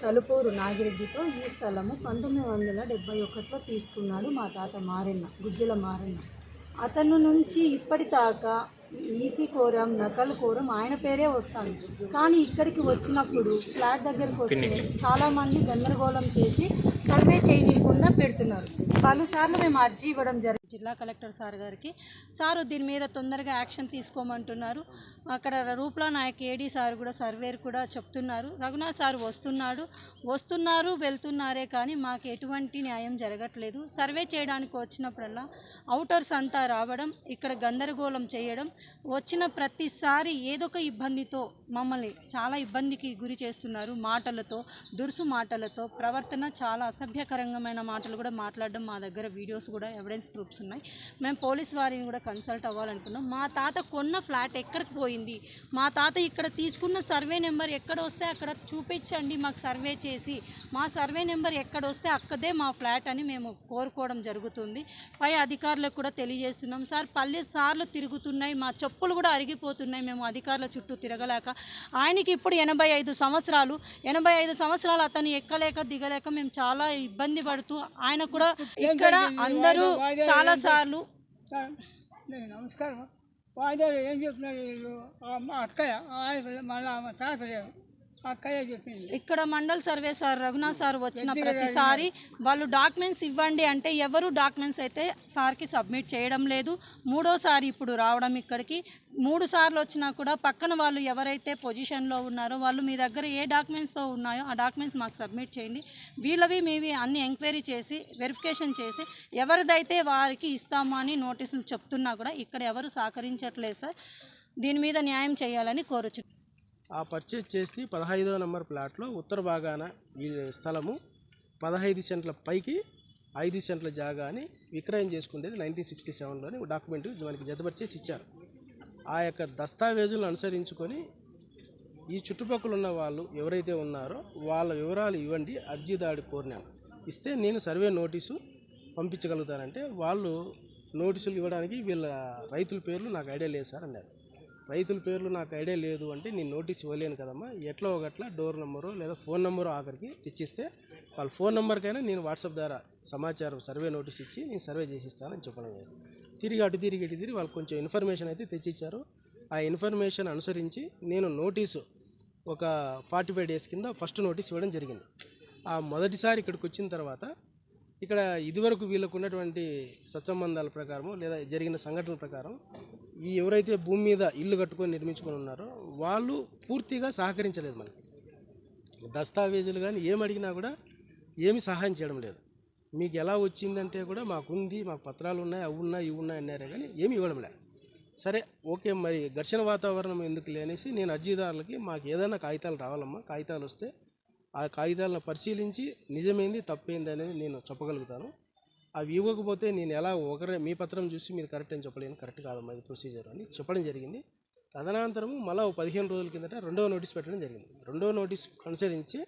తలుపూరు నాగిరెడ్డితో ఈ స్థలము పంతొమ్మిది వందల డెబ్బై ఒకటిలో తీసుకున్నాడు మా తాత మారెన్న గుజ్జల మారెన్న. అతను నుంచి ఇప్పటిదాకా ఈసీ కోరం నకలు కోరం ఆయన పేరే వస్తాను. కానీ ఇక్కడికి వచ్చినప్పుడు ఫ్లాట్ దగ్గరికి వస్తే చాలా మంది గందరగోళం చేసి సర్వే చేయకుండా పెడుతున్నారు. పలుసార్లు మేము అర్జీ ఇవ్వడం జరిగింది. జిల్లా కలెక్టర్ సార్ గారికి. సారు దీని మీద తొందరగా యాక్షన్ తీసుకోమంటున్నారు. అక్కడ రూప్లా నాయక్ ఏడీ సార్ కూడా సర్వేర్ కూడా చెప్తున్నారు. రఘునాథ్ సార్ వస్తున్నాడు. వస్తున్నారు వెళ్తున్నారే కానీ మాకు ఎటువంటి న్యాయం జరగట్లేదు. సర్వే చేయడానికి వచ్చినప్పుడల్లా అవుటర్స్ అంతా రావడం ఇక్కడ గందరగోళం చేయడం వచ్చిన ప్రతిసారి ఏదో ఒక ఇబ్బందితో మమ్మల్ని చాలా ఇబ్బందికి గురి చేస్తున్నారు. మాటలతో దురుసు మాటలతో ప్రవర్తన చాలా అసభ్యకరంగమైన మాటలు కూడా మాట్లాడడం మా దగ్గర వీడియోస్ కూడా ఎవిడెన్స్ ప్రూఫ్స్ ఉన్నాయి మేము పోలీస్ వారిని కూడా కన్సల్ట్ అవ్వాలనుకున్నాం. మా తాత కొన్న ఫ్లాట్ ఎక్కడికి పోయింది? మా తాత ఇక్కడ తీసుకున్న సర్వే నెంబర్ ఎక్కడ వస్తే అక్కడ చూపించండి మాకు సర్వే చేసి. మా సర్వే నెంబర్ ఎక్కడ వస్తే అక్కడే మా ఫ్లాట్ అని మేము కోరుకోవడం జరుగుతుంది. పై అధికారులకు కూడా తెలియజేస్తున్నాం. సార్ పల్లె సార్లు తిరుగుతున్నాయి. మా చెప్పులు కూడా అరిగిపోతున్నాయి. మేము అధికారుల చుట్టూ తిరగలేక. ఆయనకి ఇప్పుడు ఎనభై ఐదు సంవత్సరాలు. ఎనభై ఐదు సంవత్సరాలు అతను ఎక్కలేక దిగలేక మేము చాలా ఇబ్బంది పడుతూ ఆయన కూడా ఇక్కడ అందరూ చాలా సార్లు. సార్, నేను నమస్కారం. వాయిదాలు ఏం చెప్తున్నారు వీళ్ళు? మా అక్కయ్య మళ్ళీ ఆమె తాత చెప్పింది ఇక్కడ mandal survey sir Raghunath sir వచ్చిన ప్రతిసారి వాళ్ళు డాక్యుమెంట్స్ ఇవ్వండి అంటే ఎవరు డాక్యుమెంట్స్ అయితే సార్కి సబ్మిట్ చేయడం లేదు. మూడోసారి ఇప్పుడు రావడం ఇక్కడికి. మూడు సార్లు వచ్చినా కూడా పక్కన వాళ్ళు ఎవరైతే పొజిషన్లో ఉన్నారో వాళ్ళు మీ దగ్గర ఏ డాక్యుమెంట్స్తో ఉన్నాయో ఆ డాక్యుమెంట్స్ మాకు సబ్మిట్ చేయండి. వీళ్ళవి మీవి అన్ని ఎంక్వైరీ చేసి వెరిఫికేషన్ చేసి ఎవరిదైతే వారికి ఇస్తామా అని నోటీసులు చెప్తున్నా కూడా ఇక్కడ ఎవరు సహకరించట్లేదు సార్. దీని మీద న్యాయం చేయాలని కోరుచు ఆ పర్చేజ్ చేసి పదహైదో నెంబర్ ప్లాట్లో ఉత్తర భాగాన ఈ స్థలము పదహైదు సెంట్ల పైకి ఐదు సెంట్ల జాగాని విక్రయం చేసుకునేది నైన్టీన్ సిక్స్టీ సెవెన్లోని డాక్యుమెంట్ మనకి జతపరిచేసి ఇచ్చారు. ఆ యొక్క దస్తావేజులను అనుసరించుకొని ఈ చుట్టుపక్కల ఉన్న వాళ్ళు ఎవరైతే ఉన్నారో వాళ్ళ వివరాలు ఇవ్వండి అర్జీదారు కోరినాను ఇస్తే నేను సర్వే నోటీసు పంపించగలుగుతానంటే వాళ్ళు నోటీసులు ఇవ్వడానికి వీళ్ళ రైతుల పేర్లు నాకు ఐడియా లేదు సార్ అన్నారు. రైతుల పేర్లు నాకు ఐడియా లేదు అంటే నేను నోటీస్ ఇవ్వలేను కదమ్మా. ఎట్లా ఒకట్లా డోర్ నెంబరు లేదా ఫోన్ నెంబరు ఆఖరికి తెచ్చిస్తే వాళ్ళ ఫోన్ నెంబర్కైనా నేను వాట్సాప్ ద్వారా సమాచారం సర్వే నోటీస్ ఇచ్చి నేను సర్వే చేసిస్తానని చెప్పడం జరిగింది. తిరిగి అటు తిరిగి ఇటు తిరిగి వాళ్ళు కొంచెం ఇన్ఫర్మేషన్ అయితే తెచ్చిచ్చారు. ఆ ఇన్ఫర్మేషన్ అనుసరించి నేను నోటీసు ఒక ఫార్టీ ఫైవ్ డేస్ కింద ఫస్ట్ నోటీస్ ఇవ్వడం జరిగింది. ఆ మొదటిసారి ఇక్కడికి వచ్చిన తర్వాత ఇక్కడ ఇదివరకు వీళ్ళకు ఉన్నటువంటి సత్సంబంధాల ప్రకారం లేదా జరిగిన సంఘటనల ప్రకారం ఈ ఎవరైతే భూమి మీద ఇల్లు కట్టుకొని నిర్మించుకొని ఉన్నారో వాళ్ళు పూర్తిగా సహకరించలేదు మనకి. దస్తావేజులు కానీ ఏం అడిగినా కూడా ఏమి సహాయం చేయడం లేదు. మీకు ఎలా వచ్చిందంటే కూడా మాకుంది మాకు పత్రాలు ఉన్నాయి అవి ఉన్నాయి ఇవి ఉన్నాయి అన్నారే కానీ ఏమి ఇవ్వడం లేదు. సరే ఓకే మరి ఘర్షణ వాతావరణం ఎందుకు లేనేసి నేను అర్జీదారులకి మాకు ఏదైనా కాగితాలు రావాలమ్మా కాగితాలు వస్తే ఆ కాగితాలను పరిశీలించి నిజమైంది తప్పైంది అనేది నేను చెప్పగలుగుతాను. అవి ఇవ్వకపోతే నేను ఎలా ఒకరే మీ పత్రం చూసి మీరు కరెక్ట్ అని చెప్పలేను కరెక్ట్ కాదమ్మా ఇది ప్రొసీజర్ అని చెప్పడం జరిగింది. తదనంతరం మళ్ళీ ఒక పదిహేను రోజుల కిందట రెండవ నోటీస్ పెట్టడం జరిగింది. రెండవ నోటీస్ అనుసరించి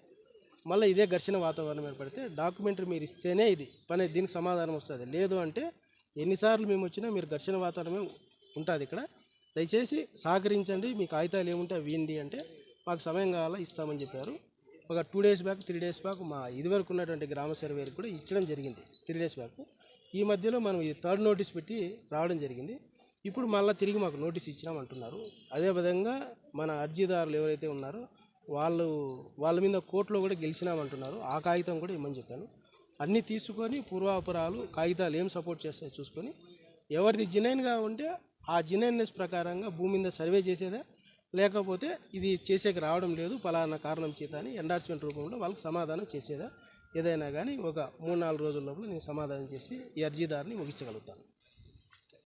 మళ్ళీ ఇదే ఘర్షణ వాతావరణం ఏర్పడితే డాక్యుమెంటరీ మీరు ఇస్తేనే ఇది. పని దీనికి సమాధానం వస్తుంది. లేదు అంటే ఎన్నిసార్లు మేము వచ్చినా మీరు ఘర్షణ వాతావరణమే ఉంటుంది ఇక్కడ. దయచేసి సహకరించండి. మీ కాగితాలు ఏముంటే అవి అంటే మాకు సమయం కావాలా ఇస్తామని చెప్పారు. ఒక two days back three days back మా ఇదివరకు ఉన్నటువంటి గ్రామ సర్వేకి కూడా ఇచ్చడం జరిగింది. Three days back. ఈ మధ్యలో మనం ఈ థర్డ్ నోటీస్ పెట్టి రావడం జరిగింది. ఇప్పుడు మళ్ళీ తిరిగి మాకు నోటీస్ ఇచ్చినాం అంటున్నారు. అదే విధంగా మన అర్జీదారులు ఎవరైతే ఉన్నారో వాళ్ళు వాళ్ళ మీద కోర్టులో కూడా గెలిచినామంటున్నారు ఆ కాగితం కూడా ఇమ్మని చెప్పాను. అన్నీ తీసుకొని పూర్వాపురాలు కాగితాలు ఏం సపోర్ట్ చేస్తాయో చూసుకొని ఎవరిది జినైన్గా ఉంటే ఆ జినైన్నెస్ ప్రకారంగా భూమి మీద సర్వే చేసేదే లేకపోతే ఇది చేసేకి రావడం లేదు పలానా కారణం చేత అని ఎండార్స్మెంట్ రూపంలో వాళ్ళకి సమాధానం చేసేదా? ఏదైనా కానీ ఒక మూడు నాలుగు రోజుల లోపల నేను సమాధానం చేసి ఈ అర్జీదారుని ముగించగలుగుతాను.